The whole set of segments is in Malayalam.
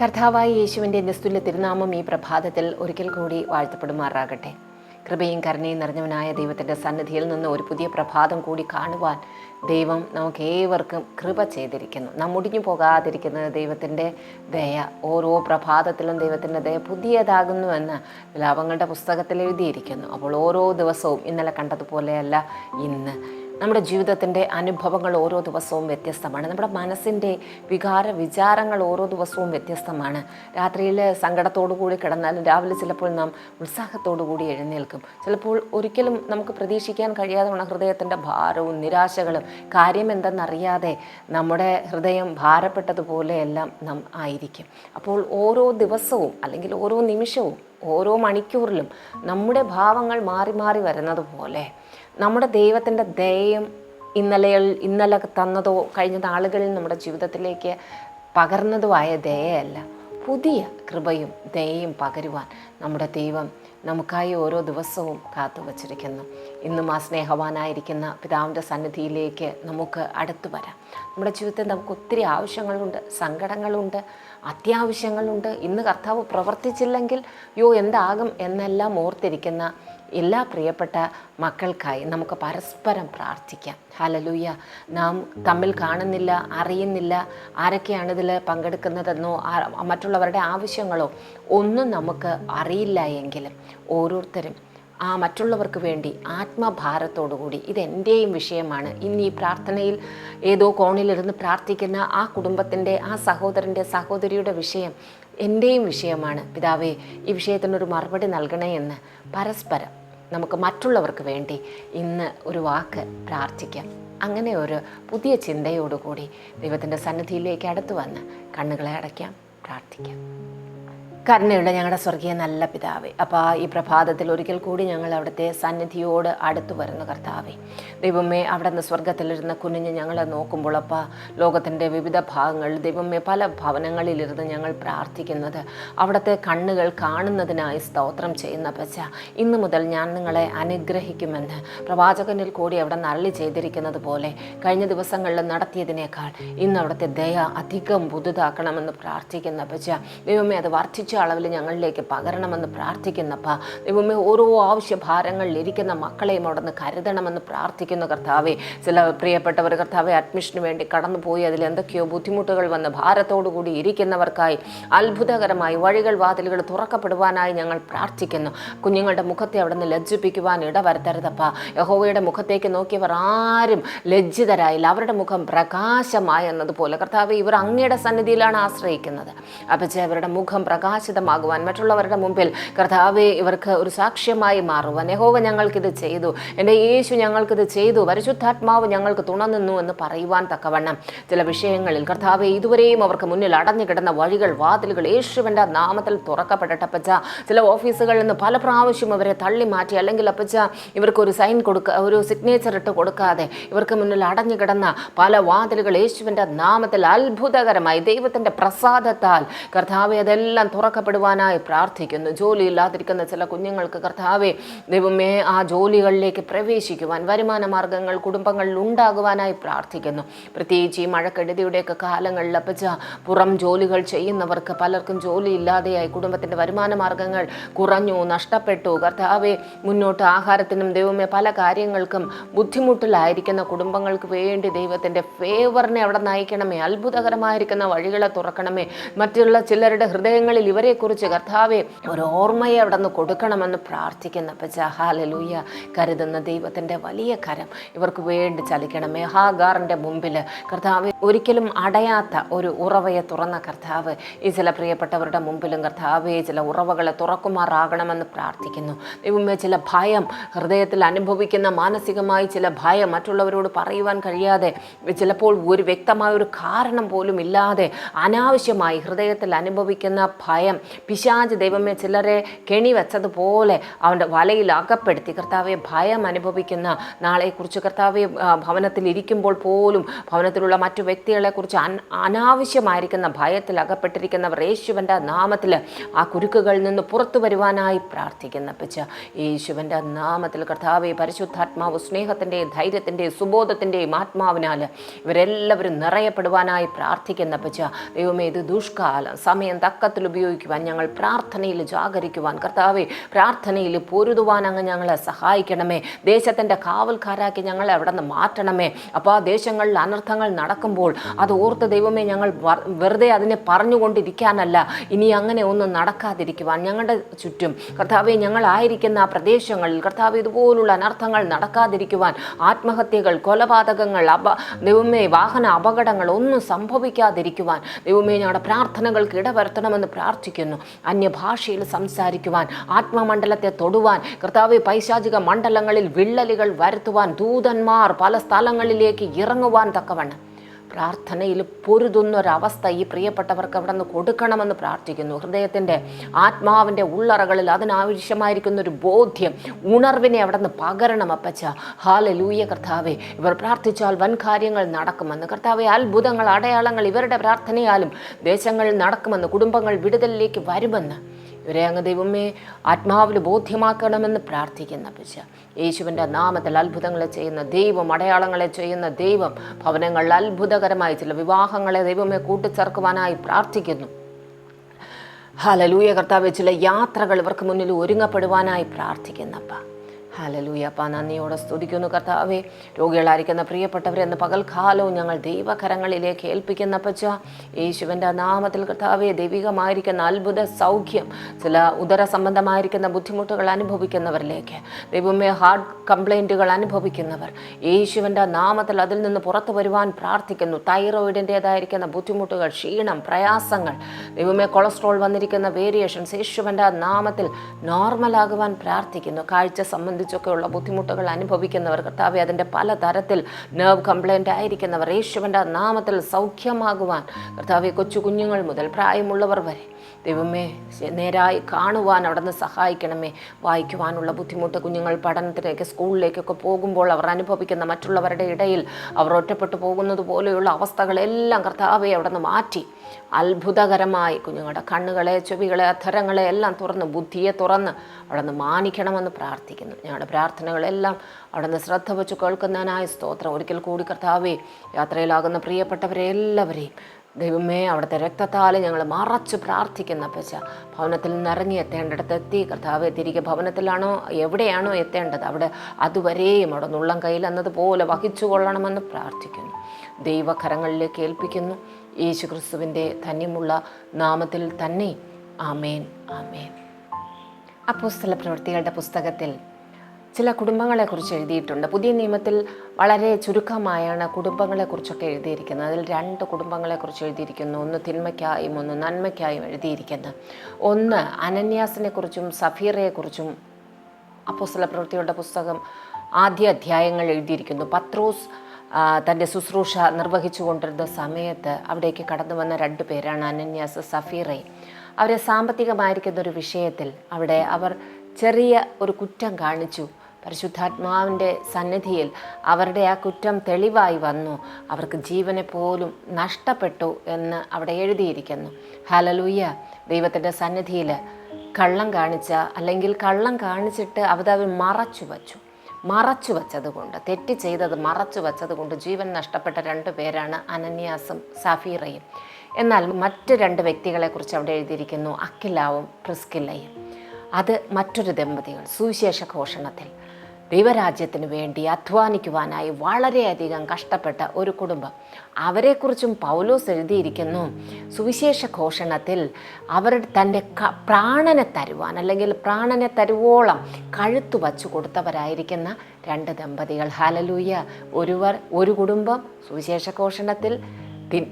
കർത്താവായ യേശുവിന്റെ നിസ്തുല്യ തിരുനാമം ഈ പ്രഭാതത്തിൽ ഒരിക്കൽ കൂടി വാഴ്ത്തപ്പെടുമാറാകട്ടെ. കൃപയും കരുണയും നിറഞ്ഞവനായ ദൈവത്തിന്റെ സന്നിധിയിൽ നിന്ന് ഒരു പുതിയ പ്രഭാതം കൂടി കാണുവാൻ ദൈവം നമുക്ക് ഏവർക്കും കൃപ ചെയ്തിരിക്കുന്നു. നാം മുടിഞ്ഞു പോകാതിരിക്കുന്നത് ദൈവത്തിന്റെ ദയ ഓരോ പ്രഭാതത്തിലും ദൈവത്തിന്റെ ദയ പുതിയതാകുന്നുവെന്ന് ലാഭങ്ങളുടെ പുസ്തകത്തിൽ എഴുതിയിരിക്കുന്നു. അപ്പോൾ ഓരോ ദിവസവും ഇന്നലെ കണ്ടതുപോലെയല്ല ഇന്ന്. നമ്മുടെ ജീവിതത്തിന്റെ അനുഭവങ്ങൾ ഓരോ ദിവസവും വ്യത്യസ്തമാണ്. നമ്മുടെ മനസ്സിന്റെ വികാര വിചാരങ്ങൾ ഓരോ ദിവസവും വ്യത്യസ്തമാണ്. രാത്രിയിൽ സങ്കടത്തോടു കൂടി കിടന്നാലും രാവിലെ ചിലപ്പോൾ നാം ഉത്സാഹത്തോടു കൂടി എഴുന്നേൽക്കും. ചിലപ്പോൾ ഒരിക്കലും നമുക്ക് പ്രതീക്ഷിക്കാൻ കഴിയാതെ ഉള്ള ഹൃദയത്തിന്റെ ഭാരവും നിരാശകളും കാര്യം എന്തെന്നറിയാതെ നമ്മുടെ ഹൃദയം ഭാരപ്പെട്ടതുപോലെയെല്ലാം നാം ആയിരിക്കും. അപ്പോൾ ഓരോ ദിവസവും അല്ലെങ്കിൽ ഓരോ നിമിഷവും ഓരോ മണിക്കൂറിലും നമ്മുടെ ഭാവങ്ങൾ മാറി മാറി വരുന്നത് പോലെ നമ്മുടെ ദൈവത്തിന്റെ ദയയും ഇന്നലെ ഇന്നലെ തന്നതോ കഴിഞ്ഞ നാളുകളിൽ നമ്മുടെ ജീവിതത്തിലേക്ക് പകർന്നതുമായ ദയയല്ല. പുതിയ കൃപയും ദയയും പകരുവാൻ നമ്മുടെ ദൈവം നമുക്കായി ഓരോ ദിവസവും കാത്തു വച്ചിരിക്കുന്നു. ഇന്നും ആ സ്നേഹവാനായിരിക്കുന്ന പിതാവിന്റെ സന്നിധിയിലേക്ക് നമുക്ക് അടുത്തു വരാം. നമ്മുടെ ജീവിതത്തിൽ നമുക്ക് ഒത്തിരി ആവശ്യങ്ങളുണ്ട് സങ്കടങ്ങളുണ്ട് അത്യാവശ്യങ്ങളുണ്ട്. ഇന്ന് കർത്താവ് പ്രവർത്തിച്ചില്ലെങ്കിൽ യോ എന്താകും എന്നെല്ലാം ഓർത്തിരിക്കുന്ന എല്ലാ പ്രിയപ്പെട്ട മക്കൾക്കായി നമുക്ക് പരസ്പരം പ്രാർത്ഥിക്കാം. ഹലലൂയ നാം തമ്മിൽ കാണുന്നില്ല അറിയുന്നില്ല ആരൊക്കെയാണ് ഇതിൽ പങ്കെടുക്കുന്നതെന്നോ മറ്റുള്ളവരുടെ ആവശ്യങ്ങളോ ഒന്നും നമുക്ക് അറിയില്ല എങ്കിലും ഓരോരുത്തരും ആ മറ്റുള്ളവർക്ക് വേണ്ടി ആത്മഭാരത്തോടുകൂടി ഇതെന്റെയും വിഷയമാണ്. ഇന്ന് ഈ പ്രാർത്ഥനയിൽ ഏതോ കോണിലിരുന്ന് പ്രാർത്ഥിക്കുന്ന ആ കുടുംബത്തിന്റെ ആ സഹോദരന്റെ സഹോദരിയുടെ വിഷയം എന്റെയും വിഷയമാണ്. പിതാവേ ഈ വിഷയത്തിനൊരു മറുപടി നൽകണേ എന്ന് പരസ്പരം നമുക്ക് മറ്റുള്ളവർക്ക് വേണ്ടി ഇന്ന് ഒരു വാക്ക് പ്രാർത്ഥിക്കാം. അങ്ങനെ ഒരു പുതിയ ചിന്തയോടുകൂടി ദൈവത്തിന്റെ സന്നിധിയിലേക്ക് അടുത്തു വന്ന് കണ്ണുകളെ അടയ്ക്കാം പ്രാർത്ഥിക്കാം. കരുണയുള്ള ഞങ്ങളുടെ സ്വർഗീയ നല്ല പിതാവേ. അപ്പോൾ ഈ പ്രഭാതത്തിൽ ഒരിക്കൽ കൂടി ഞങ്ങൾ അവിടുത്തെ സന്നിധിയോട് അടുത്തു വരുന്ന കർത്താവേ. ദൈവമേ അവിടെ നിന്ന് സ്വർഗത്തിലിരുന്ന് കുനിഞ്ഞ് ഞങ്ങളെ നോക്കുമ്പോൾ അപ്പോൾ ലോകത്തിന്റെ വിവിധ ഭാഗങ്ങളിൽ ദൈവമേ പല ഭവനങ്ങളിലിരുന്ന് ഞങ്ങൾ പ്രാർത്ഥിക്കുന്നത് അവിടുത്തെ കണ്ണുകൾ കാണുന്നതിനായി സ്തോത്രം ചെയ്യുന്ന പച്ച ഇന്നു മുതൽ ഞാൻ നിങ്ങളെ അനുഗ്രഹിക്കുമെന്ന് പ്രവാചകനിൽ കൂടി അവിടെ നരളി ചെയ്തിരിക്കുന്നത് പോലെ കഴിഞ്ഞ ദിവസങ്ങളിൽ നടത്തിയതിനേക്കാൾ ഇന്ന് അവിടുത്തെ ദയ അധികം പുതുതാക്കണമെന്ന് പ്രാർത്ഥിക്കുന്ന പച്ച ദൈവമേ അത് വർദ്ധിച്ച അളവിൽ ഞങ്ങളിലേക്ക് പകരണമെന്ന് പ്രാർത്ഥിക്കുന്നപ്പ ദൈവമേ ഓരോ ആവശ്യഭാരങ്ങളിൽ ഇരിക്കുന്ന മക്കളെയും അവിടെ നിന്ന് കരുതണമെന്ന് പ്രാർത്ഥിക്കുന്ന കർത്താവെ. ചില പ്രിയപ്പെട്ടവർ കർത്താവെ അഡ്മിഷന് വേണ്ടി കടന്നുപോയി അതിൽ എന്തൊക്കെയോ ബുദ്ധിമുട്ടുകൾ വന്ന് ഭാരത്തോടു കൂടി ഇരിക്കുന്നവർക്കായി അത്ഭുതകരമായി വഴികൾ വാതിലുകൾ തുറക്കപ്പെടുവാനായി ഞങ്ങൾ പ്രാർത്ഥിക്കുന്നു. കുഞ്ഞുങ്ങളുടെ മുഖത്തെ അവിടെ നിന്ന് ലജ്ജിപ്പിക്കുവാൻ ഇടവരുത്തരുതപ്പ. യഹോവയുടെ മുഖത്തേക്ക് നോക്കിയവർ ആരും ലജ്ജിതരായില്ല. അവരുടെ മുഖം പ്രകാശമായി എന്നതുപോലെ. കർത്താവ് ഇവർ അങ്ങയുടെ സന്നിധിയിലാണ് ആശ്രയിക്കുന്നത്. അപ്പച്ച അവരുടെ മുഖം പ്രകാശിതമാകുവാൻ മറ്റുള്ളവരുടെ മുമ്പിൽ കർത്താവെ ഇവർക്ക് ഒരു സാക്ഷ്യമായി മാറുവാൻ. യഹോവ ഞങ്ങൾക്കിത് ചെയ്തു. എന്റെ യേശു ഞങ്ങൾക്കിത് ചെയ്തു. പരിശുദ്ധാത്മാവ് ഞങ്ങൾക്ക് തുണനിന്നു എന്ന് പറയുവാൻ തക്കവണ്ണം. ചില വിഷയങ്ങളിൽ കർത്താവെ ഇതുവരെയും അവർക്ക് മുന്നിൽ അടഞ്ഞു കിടന്ന വഴികൾ വാതിലുകൾ യേശുവിന്റെ നാമത്തിൽ തുറക്കപ്പെടട്ടെ അപ്പച്ച. ചില ഓഫീസുകളിൽ നിന്ന് പല പ്രാവശ്യം അവരെ തള്ളി മാറ്റി. അല്ലെങ്കിൽ അപ്പച്ച ഇവർക്ക് ഒരു സൈൻ കൊടുക്ക ഒരു സിഗ്നേച്ചർ ഇട്ട് കൊടുക്കാതെ ഇവർക്ക് മുന്നിൽ അടഞ്ഞു കിടന്ന പല വാതിലുകൾ യേശുവിന്റെ നാമത്തിൽ അത്ഭുതകരമായി ദൈവത്തിന്റെ പ്രസാദത്താൽ കർത്താവെ അതെല്ലാം തുറക്കപ്പെടുവാനായി പ്രാർത്ഥിക്കുന്നു. ജോലിയില്ലാതിരിക്കുന്ന ചില കുഞ്ഞുങ്ങൾക്ക് കർത്താവെ ദൈവമേ ആ ജോലികളിലേക്ക് പ്രവേശിക്കുവാൻ വരുമാന മാർഗങ്ങൾ കുടുംബങ്ങളിൽ ഉണ്ടാകുവാനായി പ്രാർത്ഥിക്കുന്നു. പ്രത്യേകിച്ച് ഈ മഴക്കെടുതിയുടെയൊക്കെ കാലങ്ങളിൽ അപ്പച്ച പുറം ജോലികൾ ചെയ്യുന്നവർക്ക് പലർക്കും ജോലി ഇല്ലാതെയായി കുടുംബത്തിന്റെ വരുമാന മാർഗങ്ങൾ കുറഞ്ഞു നഷ്ടപ്പെട്ടു. കർത്താവെ മുന്നോട്ട് ആഹാരത്തിനും ദൈവമേ പല കാര്യങ്ങൾക്കും ബുദ്ധിമുട്ടിലായിരിക്കുന്ന കുടുംബങ്ങൾക്ക് വേണ്ടി ദൈവത്തിന്റെ ഫേവറിനെ അവിടെ നയിക്കണമേ. അത്ഭുതകരമായിരിക്കുന്ന വഴികളെ തുറക്കണമേ. മറ്റുള്ള ചിലരുടെ ഹൃദയങ്ങളിൽ ഇവരെക്കുറിച്ച് കർത്താവെ ഒരു ഓർമ്മയെ അവിടെ നിന്ന് കൊടുക്കണമെന്ന് പ്രാർത്ഥിക്കുന്ന പജഹാലലൂയ കരുതുന്ന ദൈവത്തിന്റെ വലിയ കരം ഇവർക്ക് വേണ്ടി ചലിക്കണമേ ഹാഗാറിന്റെ മുമ്പിൽ കർത്താവ് ഒരിക്കലും അടയാത്ത ഒരു ഉറവയെ തുറന്ന കർത്താവ് ഈ ചില പ്രിയപ്പെട്ടവരുടെ മുമ്പിലും കർത്താവെ ചില ഉറവകളെ തുറക്കുമാറാകണമെന്ന് പ്രാർത്ഥിക്കുന്നു. ദൈവമേ ചില ഭയം ഹൃദയത്തിൽ അനുഭവിക്കുന്ന മാനസികമായി ചില ഭയം മറ്റുള്ളവരോട് പറയുവാൻ കഴിയാതെ ചിലപ്പോൾ ഒരു വ്യക്തമായ ഒരു കാരണം പോലും ഇല്ലാതെ അനാവശ്യമായി ഹൃദയത്തിൽ അനുഭവിക്കുന്ന ഭയം പകരം പിശാജ് ദൈവമേ ചിലരെ കെണി വെച്ചതുപോലെ അവന്റെ വലയിൽ അകപ്പെടുത്തി. കർത്താവെ ഭയം അനുഭവിക്കുന്ന നാളെക്കുറിച്ച് കർത്താവെ ഭവനത്തിൽ ഇരിക്കുമ്പോൾ പോലും ഭവനത്തിലുള്ള മറ്റു വ്യക്തികളെക്കുറിച്ച് അനാവശ്യമായിരിക്കുന്ന ഭയത്തിൽ അകപ്പെട്ടിരിക്കുന്നവർ യേശുവന്റെ നാമത്തിൽ ആ കുരുക്കുകളിൽ നിന്ന് പുറത്തു വരുവാനായി പ്രാർത്ഥിക്കുന്ന പിച്ച യേശുവന്റെ നാമത്തിൽ കർത്താവെ പരിശുദ്ധാത്മാവ് സ്നേഹത്തിന്റെയും ധൈര്യത്തിന്റെയും സുബോധത്തിന്റെയും ആത്മാവിനാൽ ഇവരെല്ലാവരും നിറയപ്പെടുവാനായി പ്രാർത്ഥിക്കുന്ന പിച്ച ദൈവമേ ഇത് ദുഷ്കാലം. സമയം തക്കത്തിൽ ഉപയോഗിക്കുവാൻ ഞങ്ങൾ പ്രാർത്ഥനയിൽ ജാഗരിക്കുവാൻ കർത്താവെ പ്രാർത്ഥനയിൽ പൊരുതുവാൻ അങ്ങ് ഞങ്ങളെ സഹായിക്കണമേ. ദേശത്തിന്റെ കാവൽക്കാരാക്കി ഞങ്ങളെ അവിടെ നിന്ന് മാറ്റണമേ. അപ്പോൾ ആ ദേശങ്ങളിൽ അനർത്ഥങ്ങൾ നടക്കുമ്പോൾ അത് ഓർത്ത് ദൈവമേ ഞങ്ങൾ വെറുതെ അതിനെ പറഞ്ഞുകൊണ്ടിരിക്കാനല്ല. ഇനി അങ്ങനെ ഒന്നും നടക്കാതിരിക്കുവാൻ ഞങ്ങളുടെ ചുറ്റും. കർത്താവെ ഞങ്ങളായിരിക്കുന്ന ആ പ്രദേശങ്ങളിൽ കർത്താവ് ഇതുപോലുള്ള അനർത്ഥങ്ങൾ നടക്കാതിരിക്കുവാൻ ആത്മഹത്യകൾ കൊലപാതകങ്ങൾ അപ ദൈവമേ വാഹന അപകടങ്ങൾ ഒന്നും സംഭവിക്കാതിരിക്കുവാൻ ദൈവമേ ഞങ്ങളുടെ പ്രാർത്ഥനകൾക്ക് ഇടവരുത്തണമെന്ന് പ്രാർത്ഥിക്കുന്നു അന്യഭാഷയിൽ സംസാരിക്കുവാൻ ആത്മമണ്ഡലത്തെ തൊടുവാൻ കർത്താവ് പൈശാചിക മണ്ഡലങ്ങളിൽ വിള്ളലുകൾ വരുത്തുവാൻ ദൂതന്മാർ പല സ്ഥലങ്ങളിലേക്ക് ഇറങ്ങുവാൻ തക്കവണ്ണം. പ്രാർത്ഥനയിൽ പൊരുതുന്നൊരവസ്ഥ ഈ പ്രിയപ്പെട്ടവർക്ക് അവിടെ നിന്ന് കൊടുക്കണമെന്ന് പ്രാർത്ഥിക്കുന്നു. ഹൃദയത്തിന്റെ ആത്മാവിന്റെ ഉള്ളറകളിൽ അതിനാവശ്യമായിരിക്കുന്ന ഒരു ബോധ്യം ഉണർവിനെ അവിടെ നിന്ന് പകരണം അപ്പച്ച. ഹാല ലൂയ കർത്താവെ. ഇവർ പ്രാർത്ഥിച്ചാൽ വൻ കാര്യങ്ങൾ നടക്കുമെന്ന്. കർത്താവെ അത്ഭുതങ്ങൾ അടയാളങ്ങൾ ഇവരുടെ പ്രാർത്ഥനയാലും ദേശങ്ങളിൽ നടക്കുമെന്ന് കുടുംബങ്ങൾ വിടുതലിലേക്ക് വരുമെന്ന്. ഇവരെ അങ്ങ് ദൈവമേ ആത്മാവിൽ ബോധ്യമാക്കണമെന്ന് പ്രാർത്ഥിക്കുന്ന പിശ. യേശുവിന്റെ നാമത്തിൽ അത്ഭുതങ്ങളെ ചെയ്യുന്ന ദൈവം അടയാളങ്ങളെ ചെയ്യുന്ന ദൈവം ഭവനങ്ങളിൽ അത്ഭുതകരമായി ചില വിവാഹങ്ങളെ ദൈവമേ കൂട്ടിച്ചേർക്കുവാനായി പ്രാർത്ഥിക്കുന്നു. ഹലലൂയ കർത്താവ് ചില യാത്രകൾ ഇവർക്ക് മുന്നിൽ ഒരുങ്ങപ്പെടുവാനായി പ്രാർത്ഥിക്കുന്നപ്പ. ഹലലൂയ അപ്പ നന്ദിയോടെ സ്തുതിക്കുന്നു കർത്താവെ. രോഗികളായിരിക്കുന്ന പ്രിയപ്പെട്ടവരെന്ന് പകൽക്കാലവും ഞങ്ങൾ ദൈവകരങ്ങളിലേക്ക് ഏൽപ്പിക്കുന്ന പച്ച യേശുവിന്റെ നാമത്തിൽ കർത്താവെ ദൈവികമായിരിക്കുന്ന അത്ഭുത സൗഖ്യം ചില ഉദര സംബന്ധമായിരിക്കുന്ന ബുദ്ധിമുട്ടുകൾ അനുഭവിക്കുന്നവരിലേക്ക് ദൈവമേ ഹാർട്ട് കംപ്ലൈന്റുകൾ അനുഭവിക്കുന്നവർ യേശുവിന്റെ നാമത്തിൽ അതിൽ നിന്ന് പുറത്തു വരുവാൻ പ്രാർത്ഥിക്കുന്നു. തൈറോയിഡിന്റേതായിരിക്കുന്ന ബുദ്ധിമുട്ടുകൾ ക്ഷീണം പ്രയാസങ്ങൾ ദൈവമേ കൊളസ്ട്രോൾ വന്നിരിക്കുന്ന വേരിയേഷൻസ് യേശുവിന്റെ നാമത്തിൽ നോർമലാകുവാൻ പ്രാർത്ഥിക്കുന്നു. കാഴ്ച സംബന്ധിച്ചൊക്കെയുള്ള ബുദ്ധിമുട്ടുകൾ അനുഭവിക്കുന്നവർ കർത്താവെ അതിന്റെ പല തരത്തിൽ നെർവ് കംപ്ലൈന്റ് ആയിരിക്കുന്നവർ യേശുവിന്റെ നാമത്തിൽ സൗഖ്യമാകുവാൻ. കർത്താവെ കൊച്ചു കുഞ്ഞുങ്ങൾ മുതൽ പ്രായമുള്ളവർ വരെ ദൈവമേ നേരായി കാണുവാൻ അവിടെ നിന്ന് സഹായിക്കണമേ. വായിക്കുവാനുള്ള ബുദ്ധിമുട്ട് കുഞ്ഞുങ്ങൾ പഠനത്തിലേക്ക് സ്കൂളിലേക്കൊക്കെ പോകുമ്പോൾ അവർ അനുഭവിക്കുന്ന മറ്റുള്ളവരുടെ ഇടയിൽ അവർ ഒറ്റപ്പെട്ടു പോകുന്നത് പോലെയുള്ള അവസ്ഥകളെല്ലാം കർത്താവെ അവിടെ നിന്ന് മാറ്റി. അത്ഭുതകരമായി കുഞ്ഞുങ്ങളുടെ കണ്ണുകളെ ചെവികളെ അധരങ്ങളെ എല്ലാം തുറന്ന് ബുദ്ധിയെ തുറന്ന് അവിടെ നിന്ന് മാനിക്കണമെന്ന് പ്രാർത്ഥിക്കുന്നു. ഞങ്ങളുടെ പ്രാർത്ഥനകളെല്ലാം അവിടെ നിന്ന് ശ്രദ്ധ വെച്ച് കേൾക്കുന്നതിനായ സ്തോത്രം. ഒരിക്കൽ കൂടി കർത്താവെ യാത്രയിലാകുന്ന പ്രിയപ്പെട്ടവരെ എല്ലാവരെയും ദൈവമേ അവിടുത്തെ രക്തത്താൽ ഞങ്ങൾ മറച്ച് പ്രാർത്ഥിക്കുന്ന പച്ച ഭവനത്തിൽ നിന്ന് ഇറങ്ങി എത്തേണ്ടിടത്ത് എത്തി. കർത്താവ് തിരികെ ഭവനത്തിലാണോ എവിടെയാണോ എത്തേണ്ടത്? അവിടെ അതുവരെയും അവിടെ നുള്ളം കയ്യിൽ എന്നതുപോലെ വഹിച്ചു കൊള്ളണമെന്ന് പ്രാർത്ഥിക്കുന്നു. ദൈവകരങ്ങളിലേക്ക് ഏൽപ്പിക്കുന്നു. യേശു ക്രിസ്തുവിന്റെ ധന്യമുള്ള നാമത്തിൽ തന്നെ. ആമേൻ ആമേൻ. അപ്പോസ്തല പ്രവൃത്തികളുടെ പുസ്തകത്തിൽ ചില കുടുംബങ്ങളെക്കുറിച്ച് എഴുതിയിട്ടുണ്ട്. പുതിയ നിയമത്തിൽ വളരെ ചുരുക്കമായാണ് കുടുംബങ്ങളെക്കുറിച്ചൊക്കെ എഴുതിയിരിക്കുന്നത്. അതിൽ രണ്ട് കുടുംബങ്ങളെക്കുറിച്ച് എഴുതിയിരിക്കുന്നു. ഒന്ന് തിന്മയ്ക്കായും ഒന്ന് നന്മയ്ക്കായും എഴുതിയിരിക്കുന്നത് ഒന്ന് അനന്യാസിനെക്കുറിച്ചും സഫീറയെക്കുറിച്ചും അപ്പോസ്തല പ്രവൃത്തികളുടെ പുസ്തകം ആദ്യ അധ്യായങ്ങൾ എഴുതിയിരിക്കുന്നു. പത്രോസ് തന്റെ ശുശ്രൂഷ നിർവഹിച്ചു കൊണ്ടിരുന്ന സമയത്ത് അവിടേക്ക് കടന്നു വന്ന രണ്ട് പേരാണ് അനന്യാസ് സഫീറെ. അവരെ സാമ്പത്തികമായിരിക്കുന്ന ഒരു വിഷയത്തിൽ അവിടെ അവർ ചെറിയ ഒരു കുറ്റം കാണിച്ചു. പരിശുദ്ധാത്മാവിന്റെ സന്നിധിയിൽ അവരുടെ ആ കുറ്റം തെളിവായി വന്നു. അവർക്ക് ജീവനെ പോലും നഷ്ടപ്പെട്ടു എന്ന് അവിടെ എഴുതിയിരിക്കുന്നു. ഹലലൂയ ദൈവത്തിന്റെ സന്നിധിയിൽ കള്ളം കാണിച്ച അല്ലെങ്കിൽ കള്ളം കാണിച്ചിട്ട് അവതവർ മറച്ചു വച്ചു. മറച്ചു വച്ചതുകൊണ്ട് തെറ്റ് ചെയ്തത് മറച്ചു വച്ചതുകൊണ്ട് ജീവൻ നഷ്ടപ്പെട്ട രണ്ട് പേരാണ് അനന്യാസും സഫീറയും. എന്നാൽ മറ്റ് രണ്ട് വ്യക്തികളെക്കുറിച്ച് അവിടെ എഴുതിയിരിക്കുന്നു അക്കിലാവും പ്രിസ്കില്ലയും. അത് മറ്റൊരു ദമ്പതികൾ സുവിശേഷ ഘോഷണത്തിൽ. ദൈവരാജ്യത്തിന് വേണ്ടി അധ്വാനിക്കുവാനായി വളരെയധികം കഷ്ടപ്പെട്ട ഒരു കുടുംബം. അവരെക്കുറിച്ചും പൗലോസ് എഴുതിയിരിക്കുന്നു. സുവിശേഷ ഘോഷണത്തിൽ അവർ തന്റെ ക പ്രാണനെ തരുവാൻ അല്ലെങ്കിൽ പ്രാണനെ തരുവോളം കഴുത്തു വച്ചു കൊടുത്തവരായിരിക്കുന്ന രണ്ട് ദമ്പതികൾ. ഹലലൂയ്യ ഒരുവർ ഒരു കുടുംബം സുവിശേഷ ഘോഷണത്തിൽ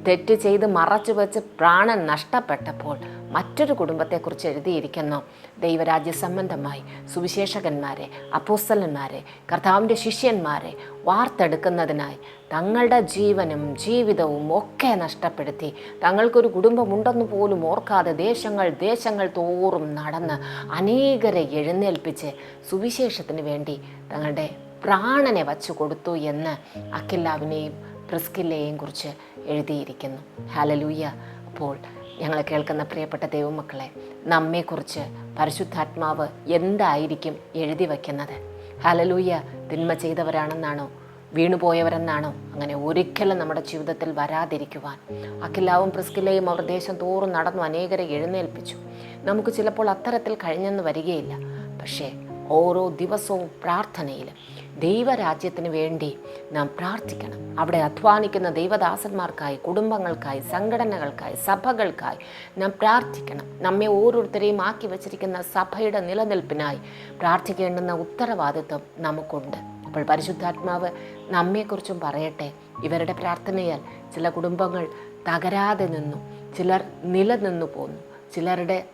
തെറ്റ് ചെയ്ത് മറച്ചു വച്ച് പ്രാണൻ നഷ്ടപ്പെട്ടപ്പോൾ മറ്റൊരു കുടുംബത്തെക്കുറിച്ച് എഴുതിയിരിക്കുന്നു. ദൈവരാജ്യ സംബന്ധമായി സുവിശേഷകന്മാരെ അപ്പോസ്തലന്മാരെ കർത്താവിന്റെ ശിഷ്യന്മാരെ വാർത്തെടുക്കുന്നതിനായി തങ്ങളുടെ ജീവനും ജീവിതവും ഒക്കെ നഷ്ടപ്പെടുത്തി തങ്ങൾക്കൊരു കുടുംബമുണ്ടെന്ന് പോലും ഓർക്കാതെ ദേശങ്ങൾ ദേശങ്ങൾ തോറും നടന്ന് അനേകരെ എഴുന്നേൽപ്പിച്ച് സുവിശേഷത്തിന് വേണ്ടി തങ്ങളുടെ പ്രാണനെ വച്ചു കൊടുത്തു എന്ന് അഖില്ലാവിനെയും പ്രിസ്കില്ലയെയും കുറിച്ച് എഴുതിയിരിക്കുന്നു. ഹാലലൂയ അപ്പോൾ ഞങ്ങൾ കേൾക്കുന്ന പ്രിയപ്പെട്ട ദൈവമക്കളെ നമ്മെക്കുറിച്ച് പരിശുദ്ധാത്മാവ് എന്തായിരിക്കും എഴുതി വയ്ക്കുന്നത്? ഹലലൂയ തിന്മ ചെയ്തവരാണെന്നാണോ? വീണുപോയവരെന്നാണോ? അങ്ങനെ ഒരിക്കലും നമ്മുടെ ജീവിതത്തിൽ വരാതിരിക്കുവാൻ. അഖിലാവും പ്രിസ്കില്ലയും അവർ ദേശം തോറും നടന്നു അനേകരെ എഴുന്നേൽപ്പിച്ചു. നമുക്ക് ചിലപ്പോൾ അത്തരത്തിൽ കഴിഞ്ഞെന്ന് വരികയില്ല. പക്ഷേ ഓരോ ദിവസവും പ്രാർത്ഥനയിലും ദൈവരാജ്യത്തിന് വേണ്ടി നാം പ്രാർത്ഥിക്കണം. അവിടെ അധ്വാനിക്കുന്ന ദൈവദാസന്മാർക്കായി കുടുംബങ്ങൾക്കായി സംഘടനകൾക്കായി സഭകൾക്കായി നാം പ്രാർത്ഥിക്കണം. നമ്മെ ഓരോരുത്തരെയും ആക്കി വച്ചിരിക്കുന്ന സഭയുടെ നിലനിൽപ്പിനായി പ്രാർത്ഥിക്കേണ്ടുന്ന ഉത്തരവാദിത്വം നമുക്കുണ്ട്. അപ്പോൾ പരിശുദ്ധാത്മാവ് നമ്മെക്കുറിച്ചും പറയട്ടെ. ഇവരുടെ പ്രാർത്ഥനയാൽ ചില കുടുംബങ്ങൾ തകരാതെ നിന്നു. ചിലർ നിലനിന്നു പോന്നു. ചിലരുടെ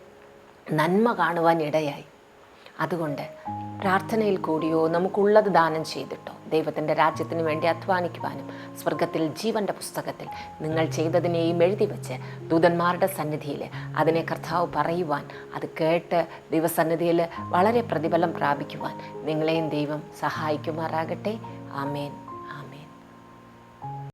നന്മ കാണുവാൻ ഇടയായി. അതുകൊണ്ട് പ്രാർത്ഥനയിൽ കൂടിയോ നമുക്കുള്ളത് ദാനം ചെയ്തിട്ടോ? ദൈവത്തിന്റെ രാജ്യത്തിന് വേണ്ടി അധ്വാനിക്കുവാനും സ്വർഗത്തിൽ ജീവന്റെ പുസ്തകത്തിൽ നിങ്ങൾ ചെയ്തതിനെയും എഴുതി വെച്ച് ദൂതന്മാരുടെ സന്നിധിയിൽ അതിനെ കർത്താവ് പറയുവാൻ അത് കേട്ട് ദൈവസന്നിധിയിൽ വളരെ പ്രതിഫലം പ്രാപിക്കുവാൻ നിങ്ങളെയും ദൈവം സഹായിക്കുമാറാകട്ടെ. ആമേൻ.